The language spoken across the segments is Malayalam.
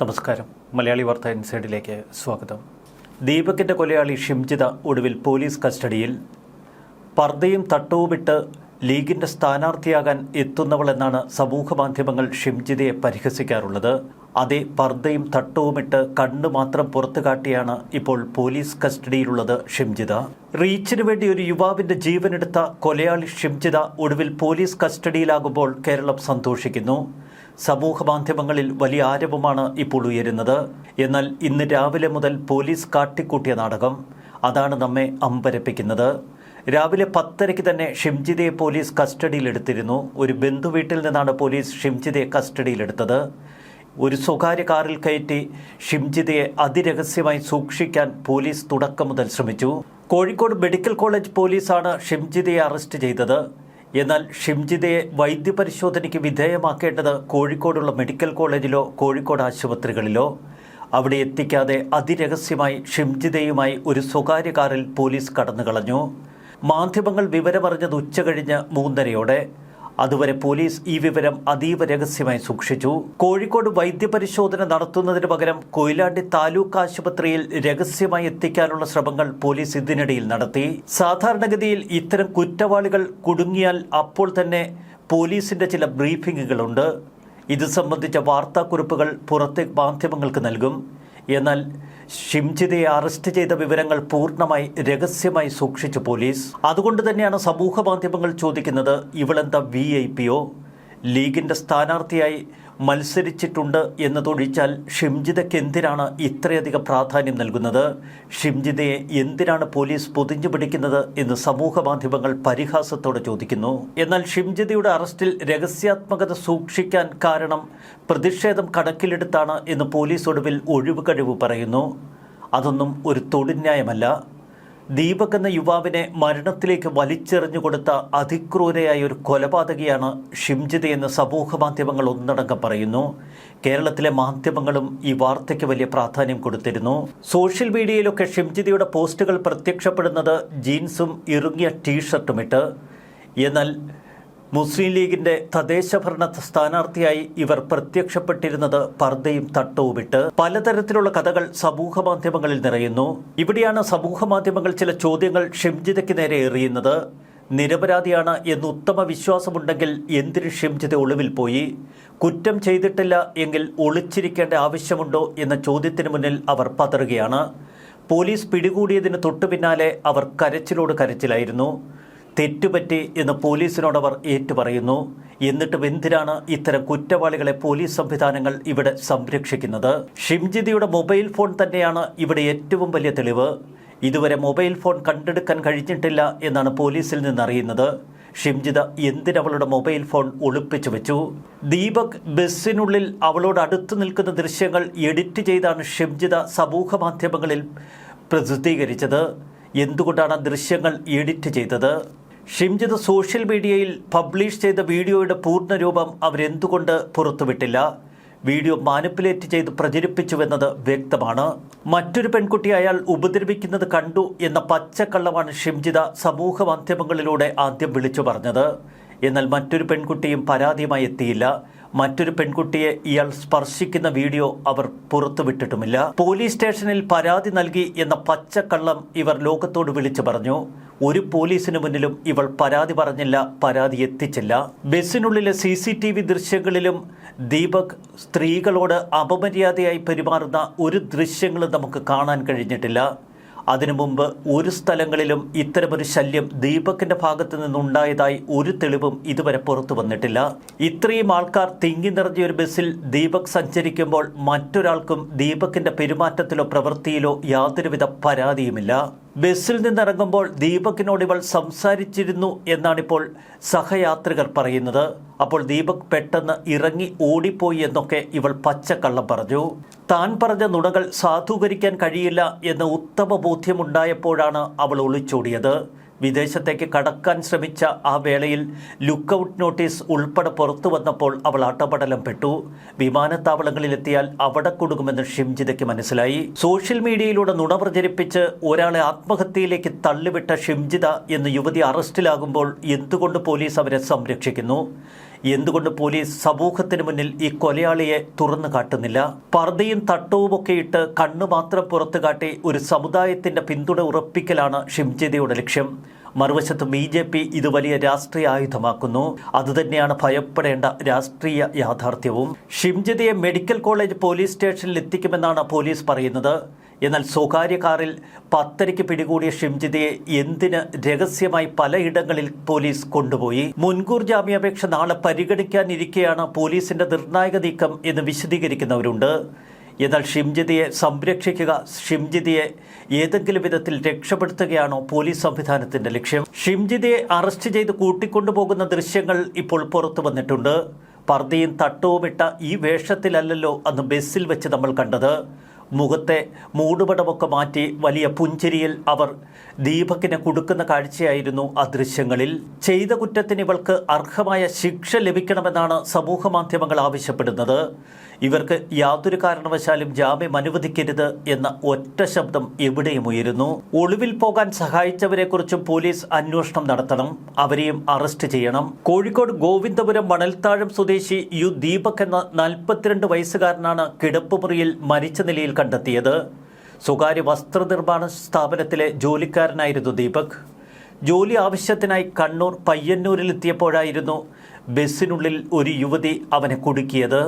നമസ്കാരം. മലയാളി വാർത്ത ഇൻസൈഡിലേക്ക് സ്വാഗതം. ദീപകിന്റെ കൊലയാളി ഷിംജിത ഒടുവിൽ പോലീസ് കസ്റ്റഡിയിൽ. പർദ്ദയും തട്ടവുമിട്ട് ലീഗിന്റെ സ്ഥാനാർത്ഥിയാകാൻ എത്തുന്നവളെന്നാണ് സമൂഹ മാധ്യമങ്ങൾ ഷിംജിതയെ പരിഹസിക്കാറുള്ളത്. അതേ പർദ്ദയും തട്ടവുമിട്ട് കണ്ണു മാത്രം പുറത്തു കാട്ടിയാണ് ഇപ്പോൾ പോലീസ് കസ്റ്റഡിയിലുള്ളത് ഷിംജിത. റീച്ചിനു വേണ്ടി ഒരു യുവാവിന്റെ ജീവനെടുത്ത കൊലയാളി ഷിംജിത ഒടുവിൽ പോലീസ് കസ്റ്റഡിയിലാകുമ്പോൾ കേരളം സന്തോഷിക്കുന്നു. സമൂഹ മാധ്യമങ്ങളിൽ വലിയ ആരവമാണ് ഇപ്പോൾ ഉയരുന്നത്. എന്നാൽ ഇന്ന് രാവിലെ മുതൽ പോലീസ് കാട്ടിക്കൂട്ടിയ നാടകം അതാണ് നമ്മെ അമ്പരപ്പിക്കുന്നത്. രാവിലെ പത്തരയ്ക്ക് തന്നെ ഷിംജിതയെ പോലീസ് കസ്റ്റഡിയിലെടുത്തിരുന്നു. ഒരു ബന്ധു വീട്ടിൽ നിന്നാണ് പോലീസ് ഷിംജിതയെ കസ്റ്റഡിയിലെടുത്തത്. ഒരു സ്വകാര്യ കാറിൽ കയറ്റി ഷിംജിതയെ അതിരഹസ്യമായി സൂക്ഷിക്കാൻ പോലീസ് തുടക്കം മുതൽ ശ്രമിച്ചു. കോഴിക്കോട് മെഡിക്കൽ കോളേജ് പോലീസാണ് ഷിംജിതയെ അറസ്റ്റ് ചെയ്തത്. എന്നാൽ ഷിംജിതയെ വൈദ്യപരിശോധനയ്ക്ക് വിധേയമാക്കേണ്ടത് കോഴിക്കോടുള്ള മെഡിക്കൽ കോളേജിലോ കോഴിക്കോട് ആശുപത്രികളിലോ? അവിടെ എത്തിക്കാതെ അതിരഹസ്യമായി ഷിംജിതയുമായി ഒരു സ്വകാര്യ കാറിൽ പോലീസ് കടന്നുകളഞ്ഞു. മാധ്യമങ്ങൾ വിവരമറിഞ്ഞത് ഉച്ചകഴിഞ്ഞ് മൂന്നരയോടെ. അതുവരെ പോലീസ് ഈ വിവരം അതീവ രഹസ്യമായി സൂക്ഷിച്ചു. കോഴിക്കോട് വൈദ്യപരിശോധന നടത്തുന്നതിന് പകരം കൊയിലാണ്ടി താലൂക്ക് ആശുപത്രിയിൽ രഹസ്യമായി എത്തിക്കാനുള്ള ശ്രമങ്ങൾ പോലീസ് ഇതിനിടയിൽ നടത്തി. സാധാരണഗതിയിൽ ഇത്തരം കുറ്റവാളികൾ കുടുങ്ങിയാൽ അപ്പോൾ തന്നെ പോലീസിന്റെ ചില ബ്രീഫിങ്ങുകളുണ്ട്. ഇത് സംബന്ധിച്ച വാർത്താക്കുറിപ്പുകൾ പുറത്തെ മാധ്യമങ്ങൾക്ക് നൽകും. എന്നാൽ ഷിംജിതയെ അറസ്റ്റ് ചെയ്ത വിവരങ്ങൾ പൂർണമായി രഹസ്യമായി സൂക്ഷിച്ചു പോലീസ്. അതുകൊണ്ട് തന്നെയാണ് സമൂഹ മാധ്യമങ്ങൾ ചോദിക്കുന്നത് ഇവളെന്താ വി ഐ പിയോ ലീഗിന്റെ സ്ഥാനാർത്ഥിയായി മത്സരിച്ചിട്ടുണ്ട് എന്നതൊഴിച്ചാൽ ഷിംജിതയ്ക്ക് എന്തിനാണ് ഇത്രയധികം പ്രാധാന്യം നൽകുന്നത്? ഷിംജിതയെ എന്തിനാണ് പോലീസ് പൊതിഞ്ഞു പിടിക്കുന്നത് എന്ന് സമൂഹ മാധ്യമങ്ങൾ പരിഹാസത്തോടെ ചോദിക്കുന്നു. എന്നാൽ ഷിംജിതയുടെ അറസ്റ്റിൽ രഹസ്യാത്മകത സൂക്ഷിക്കാൻ കാരണം പ്രതിഷേധം കണക്കിലെടുത്താണ് എന്ന് പോലീസ് ഒടുവിൽ ഒഴിവ് കഴിവ് പറയുന്നു. അതൊന്നും ഒരു തൊഴിന്യായമല്ല ദീപക് എന്ന യുവാവിനെ മരണത്തിലേക്ക് വലിച്ചെറിഞ്ഞു കൊടുത്ത അതിക്രൂരയായ ഒരു കൊലപാതകിയാണ് ഷിംജിതയെന്ന് സമൂഹ മാധ്യമങ്ങൾ ഒന്നടങ്കം പറയുന്നു. കേരളത്തിലെ മാധ്യമങ്ങളും ഈ വാർത്തയ്ക്ക് വലിയ പ്രാധാന്യം കൊടുത്തിരുന്നു. സോഷ്യൽ മീഡിയയിലൊക്കെ ഷിംജിതയുടെ പോസ്റ്റുകൾ പ്രത്യക്ഷപ്പെടുന്നത് ജീൻസും ഇറുങ്ങിയ ടീഷർട്ടുമിട്ട് എന്നാൽ മുസ്ലിം ലീഗിന്റെ തദ്ദേശ ഭരണ സ്ഥാനാർത്ഥിയായി ഇവർ പ്രത്യക്ഷപ്പെട്ടിരുന്നത് പർദ്ദയും തട്ടവുമിട്ട് പലതരത്തിലുള്ള കഥകൾ സമൂഹ മാധ്യമങ്ങളിൽ നിറയുന്നു. ഇവിടെയാണ് സമൂഹ മാധ്യമങ്ങൾ ചില ചോദ്യങ്ങൾ ഷിംജിതയ്ക്ക് നേരെ എറിയുന്നത്. നിരപരാധിയാണ് എന്ന് ഉത്തമ വിശ്വാസമുണ്ടെങ്കിൽ എന്തിന് ഷിംജിത ഒളിവിൽ പോയി? കുറ്റം ചെയ്തിട്ടില്ല എങ്കിൽ ഒളിച്ചിരിക്കേണ്ട ആവശ്യമുണ്ടോ എന്ന ചോദ്യത്തിന് മുന്നിൽ അവർ പതറുകയാണ്. പോലീസ് പിടികൂടിയതിന് തൊട്ടു പിന്നാലെ അവർ കരച്ചിലോട് കരച്ചിലായിരുന്നു. തെറ്റുപറ്റി എന്ന് പോലീസിനോട് അവർ ഏറ്റുപറയുന്നു. എന്നിട്ടും എന്തിനാണ് ഇത്തരം കുറ്റവാളികളെ പോലീസ് സംവിധാനങ്ങൾ ഇവിടെ സംരക്ഷിക്കുന്നത്? ഷിംജിതിയുടെ മൊബൈൽ ഫോൺ തന്നെയാണ് ഇവിടെ ഏറ്റവും വലിയ തെളിവ്. ഇതുവരെ മൊബൈൽ ഫോൺ കണ്ടെടുക്കാൻ കഴിഞ്ഞിട്ടില്ല എന്നാണ് പോലീസിൽ നിന്നറിയുന്നത്. ഷിംജിത എന്തിനവളുടെ മൊബൈൽ ഫോൺ ഒളിപ്പിച്ചു വെച്ചു? ദീപക് ബസ്സിനുള്ളിൽ അവളോട് അടുത്തു നിൽക്കുന്ന ദൃശ്യങ്ങൾ എഡിറ്റ് ചെയ്താണ് ഷിംജിത സമൂഹ മാധ്യമങ്ങളിൽ പ്രസിദ്ധീകരിച്ചത്. എന്തുകൊണ്ടാണ് ദൃശ്യങ്ങൾ എഡിറ്റ് ചെയ്തത്? ഷിംജിത സോഷ്യൽ മീഡിയയിൽ പബ്ലിഷ് ചെയ്ത വീഡിയോയുടെ പൂർണരൂപം അവരെന്തുകൊണ്ട് പുറത്തുവിട്ടില്ല? വീഡിയോ മാനിപ്പുലേറ്റ് ചെയ്ത് പ്രചരിപ്പിച്ചുവെന്നത് വ്യക്തമാണ്. മറ്റൊരു പെൺകുട്ടി അയാൾ ഉപദ്രവിക്കുന്നത് കണ്ടു എന്ന പച്ചക്കള്ളമാണ് ഷിംജിത സമൂഹ മാധ്യമങ്ങളിലൂടെ ആദ്യം വിളിച്ചു പറഞ്ഞത്. എന്നാൽ മറ്റൊരു പെൺകുട്ടിയും പരാതിയുമായി എത്തിയില്ല. മറ്റൊരു പെൺകുട്ടിയെ ഇയാൾ സ്പർശിക്കുന്ന വീഡിയോ അവർ പുറത്തുവിട്ടിട്ടുമില്ല പോലീസ് സ്റ്റേഷനിൽ പരാതി നൽകി എന്ന പച്ചക്കള്ളം ഇവർ ലോകത്തോട് വിളിച്ചു പറഞ്ഞു. ഒരു പോലീസിന് മുന്നിലും ഇവൾ പരാതി പറഞ്ഞില്ല പരാതി എത്തിച്ചില്ല. ബസ്സിനുള്ളിലെ സി സി ടി വി ദൃശ്യങ്ങളിലും ദീപക് സ്ത്രീകളോട് അപമര്യാദയായി പെരുമാറുന്ന ഒരു ദൃശ്യങ്ങളും നമുക്ക് കാണാൻ കഴിഞ്ഞിട്ടില്ല. അതിനു മുമ്പ് ഒരു സ്ഥലങ്ങളിലും ഇത്തരമൊരു ശല്യം ദീപകിന്റെ ഭാഗത്ത് നിന്നുണ്ടായതായി ഒരു തെളിവും ഇതുവരെ പുറത്തു വന്നിട്ടില്ല. ഇത്രയും ആൾക്കാർ തിങ്ങി നിറഞ്ഞ ഒരു ബസ്സിൽ ദീപക് സഞ്ചരിക്കുമ്പോൾ മറ്റൊരാൾക്കും ദീപകിന്റെ പെരുമാറ്റത്തിലോ പ്രവൃത്തിയിലോ യാതൊരുവിധ പരാതിയുമില്ല. ബസ്സിൽ നിന്നിറങ്ങുമ്പോൾ ദീപകിനോട് ഇവൾ സംസാരിച്ചിരുന്നു എന്നാണിപ്പോൾ സഹയാത്രികർ പറയുന്നത്. അപ്പോൾ ദീപക് പെട്ടെന്ന് ഇറങ്ങി ഓടിപ്പോയി എന്നൊക്കെ ഇവൾ പച്ചക്കള്ളം പറഞ്ഞു. താൻ പറഞ്ഞ നുണകൾ സാധൂകരിക്കാൻ കഴിയില്ല എന്ന ഉത്തമ ബോധ്യമുണ്ടായപ്പോഴാണ് അവൾ ഒളിച്ചോടിയത്. വിദേശത്തേക്ക് കടക്കാൻ ശ്രമിച്ച ആ വേളയിൽ ലുക്കൗട്ട് നോട്ടീസ് ഉൾപ്പെടെ പുറത്തു വന്നപ്പോൾ അവൾ അട്ടപടലം പെട്ടു. വിമാനത്താവളങ്ങളിലെത്തിയാൽ അവിടെ കൊടുക്കുമെന്ന് ഷിംജിതയ്ക്ക് മനസ്സിലായി. സോഷ്യൽ മീഡിയയിലൂടെ നുണ പ്രചരിപ്പിച്ച് ഒരാളെ ആത്മഹത്യയിലേക്ക് തള്ളിവിട്ട ഷിംജിത എന്ന യുവതി അറസ്റ്റിലാകുമ്പോൾ എന്തുകൊണ്ട് പോലീസ് അവരെ സംരക്ഷിക്കുന്നു? എന്തുകൊണ്ട് പോലീസ് സമൂഹത്തിന് മുന്നിൽ ഈ കൊലയാളിയെ തുറന്നു കാട്ടുന്നില്ല? പർദ്ദയും തട്ടവുമൊക്കെ ഇട്ട് കണ്ണു മാത്രം പുറത്തു കാട്ടി ഒരു സമുദായത്തിന്റെ പിന്തുണ ഉറപ്പിക്കലാണ് ഷിംജിതയുടെ ലക്ഷ്യം. മറുവശത്ത് ബി ജെ പി ഇത് വലിയ രാഷ്ട്രീയ ആയുധമാക്കുന്നു. അതുതന്നെയാണ് ഭയപ്പെടേണ്ട രാഷ്ട്രീയ യാഥാർത്ഥ്യവും. ഷിംജിതയെ മെഡിക്കൽ കോളേജ് പോലീസ് സ്റ്റേഷനിൽ എത്തിക്കുമെന്നാണ് പോലീസ് പറയുന്നത്. എന്നാൽ സ്വകാര്യ കാറിൽ പത്തരയ്ക്ക് പിടികൂടിയ ഷിംജിതയെ എന്തിന് രഹസ്യമായി പലയിടങ്ങളിൽ പോലീസ് കൊണ്ടുപോയി? മുൻകൂർ ജാമ്യാപേക്ഷ നാളെ പരിഗണിക്കാനിരിക്കെയാണ് പോലീസിന്റെ നിർണായക നീക്കം എന്ന് വിശദീകരിക്കുന്നവരുണ്ട്. എന്നാൽ ഷിംജിതയെ സംരക്ഷിക്കുക ഷിംജിതയെ ഏതെങ്കിലും വിധത്തിൽ രക്ഷപ്പെടുത്തുകയാണോ പോലീസ് സംവിധാനത്തിന്റെ ലക്ഷ്യം? ഷിംജിതയെ അറസ്റ്റ് ചെയ്ത് കൂട്ടിക്കൊണ്ടുപോകുന്ന ദൃശ്യങ്ങൾ ഇപ്പോൾ പുറത്തു വന്നിട്ടുണ്ട്. പർദ്ദയും തട്ടവുമിട്ട ഈ വേഷത്തിലല്ലല്ലോ അന്ന് ബസ്സിൽ വെച്ച് നമ്മൾ കണ്ടത്. മുഖത്തെ മൂടുപടമൊക്കെ മാറ്റി വലിയ പുഞ്ചിരിയിൽ അവർ ദീപക്കിനെ കൊടുക്കുന്ന കാഴ്ചയായിരുന്നു ആ ദൃശ്യങ്ങളിൽ. ചെയ്ത കുറ്റത്തിന് ഇവൾക്ക് അർഹമായ ശിക്ഷ ലഭിക്കണമെന്നാണ് സമൂഹ മാധ്യമങ്ങൾ ആവശ്യപ്പെടുന്നത്. ഇവർക്ക് യാതൊരു കാരണവശാലും ജാമ്യം അനുവദിക്കരുത് എന്ന ഒറ്റ ശബ്ദം എവിടെയും ഉയരുന്നു. ഒളിവിൽ പോകാൻ സഹായിച്ചവരെക്കുറിച്ചും പോലീസ് അന്വേഷണം നടത്തണം. അവരെയും അറസ്റ്റ് ചെയ്യണം. കോഴിക്കോട് ഗോവിന്ദപുരം മണൽത്താഴം സ്വദേശി യു ദീപക് എന്ന നാൽപ്പത്തിരണ്ട് വയസ്സുകാരനാണ് കിടപ്പുമുറിയിൽ മരിച്ച നിലയിൽ കണ്ടെത്തിയത്. സ്വകാര്യ വസ്ത്രനിർമ്മാണ സ്ഥാപനത്തിലെ ജോലിക്കാരനായിരുന്നു ദീപക്. ജോലി ആവശ്യത്തിനായി കണ്ണൂർ പയ്യന്നൂരിലെത്തിയപ്പോഴായിരുന്നു ബസ്സിനുള്ളിൽ ഒരു യുവതി അവനെ കുടുക്കിയത്.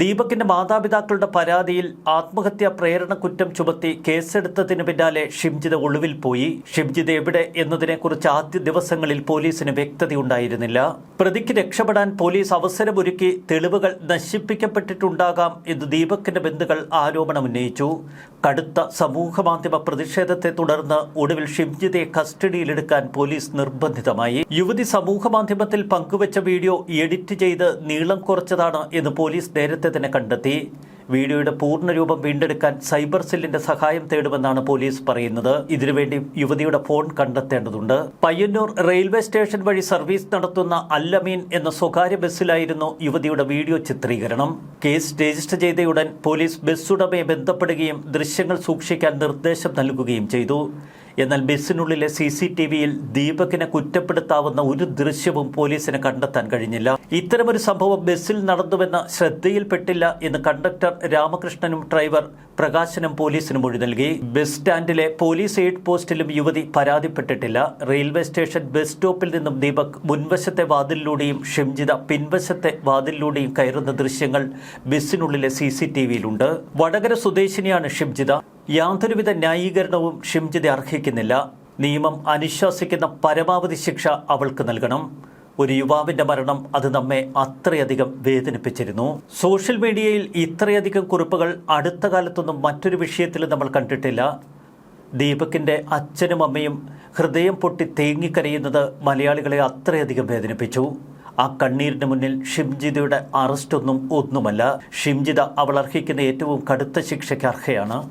ദീപകിന്റെ മാതാപിതാക്കളുടെ പരാതിയിൽ ആത്മഹത്യാ പ്രേരണ കുറ്റം ചുമത്തി കേസെടുത്തതിന് പിന്നാലെ ഷിംജിത ഒളിവിൽ പോയി. ഷിംജിത എവിടെ എന്നതിനെക്കുറിച്ച് ആദ്യ ദിവസങ്ങളിൽ പോലീസിന് വ്യക്തതയുണ്ടായിരുന്നില്ല. പ്രതിക്ക് രക്ഷപ്പെടാൻ പോലീസ് അവസരമൊരുക്കി തെളിവുകൾ നശിപ്പിക്കപ്പെട്ടിട്ടുണ്ടാകാം എന്ന് ദീപകിന്റെ ബന്ധുക്കൾ ആരോപണമുന്നയിച്ചു കടുത്ത സമൂഹമാധ്യമ പ്രതിഷേധത്തെ തുടർന്ന് ഒടുവിൽ ഷിംജിതയെ കസ്റ്റഡിയിലെടുക്കാൻ പോലീസ് നിർബന്ധിതമായി. യുവതി സമൂഹമാധ്യമത്തിൽ പങ്കുവച്ച വീഡിയോ എഡിറ്റ് ചെയ്ത് നീളം കുറച്ചതാണ് എന്ന് പോലീസ് നേരത്തെ തന്നെ കണ്ടെത്തി. വീഡിയോയുടെ പൂർണരൂപം വീണ്ടെടുക്കാൻ സൈബർ സെല്ലിന്റെ സഹായം തേടുമെന്നാണ് പോലീസ് പറയുന്നത്. ഇതിനുവേണ്ടി യുവതിയുടെ ഫോൺ കണ്ടെത്തേണ്ടതുണ്ട്. പയ്യന്നൂർ റെയിൽവേ സ്റ്റേഷൻ വഴി സർവീസ് നടത്തുന്ന അല്ലമീൻ എന്ന സ്വകാര്യ ബസ്സിലായിരുന്നു യുവതിയുടെ വീഡിയോ ചിത്രീകരണം. കേസ് രജിസ്റ്റർ ചെയ്തയുടൻ പോലീസ് ബസ്സുടമയെ ബന്ധപ്പെടുകയും ദൃശ്യങ്ങൾ സൂക്ഷിക്കാൻ നിർദ്ദേശം നൽകുകയും ചെയ്തു. എന്നാൽ ബസ്സിനുള്ളിലെ സി സി ടി വിയിൽ ദീപകിനെ കുറ്റപ്പെടുത്താവുന്ന ഒരു ദൃശ്യവും പോലീസിന് കണ്ടെത്താൻ കഴിഞ്ഞില്ല. ഇത്തരമൊരു സംഭവം ബസ്സിൽ നടന്നുവെന്ന ശ്രദ്ധയിൽപ്പെട്ടില്ല എന്ന് കണ്ടക്ടർ രാമകൃഷ്ണനും ഡ്രൈവർ പ്രകാശനും പോലീസിന് മൊഴി നൽകി. ബസ് സ്റ്റാൻഡിലെ പോലീസ് എയ്ഡ് പോസ്റ്റിലും യുവതി പരാതിപ്പെട്ടിട്ടില്ല. റെയിൽവേ സ്റ്റേഷൻ ബസ് സ്റ്റോപ്പിൽ നിന്നും ദീപക് മുൻവശത്തെ വാതിലിലൂടെയും ഷിംജിത പിൻവശത്തെ വാതിലിലൂടെയും കയറുന്ന ദൃശ്യങ്ങൾ ബസ്സിനുള്ളിലെ സി സി ടി വിയിലുണ്ട്. വടകര സ്വദേശിനിയാണ് ഷിംജിത യാതൊരുവിധ ന്യായീകരണവും ഷിംജിത അർഹിക്കുന്നില്ല. നിയമം അനുശാസിക്കുന്ന പരമാവധി ശിക്ഷ അവൾക്ക് നൽകണം. ഒരു യുവാവിന്റെ മരണം അത് നമ്മെ അത്രയധികം വേദനിപ്പിച്ചിരുന്നു. സോഷ്യൽ മീഡിയയിൽ ഇത്രയധികം കുറിപ്പുകൾ അടുത്ത കാലത്തൊന്നും മറ്റൊരു വിഷയത്തിൽ നമ്മൾ കണ്ടിട്ടില്ല. ദീപകിന്റെ അച്ഛനും അമ്മയും ഹൃദയം പൊട്ടി തേങ്ങിക്കരയുന്നത് മലയാളികളെ അത്രയധികം വേദനിപ്പിച്ചു. ആ കണ്ണീരിന് മുന്നിൽ ഷിംജിതയുടെ അറസ്റ്റൊന്നും ഒന്നുമല്ല. ഷിംജിത അവൾ അർഹിക്കുന്ന ഏറ്റവും കടുത്ത ശിക്ഷയ്ക്ക് അർഹയാണ്.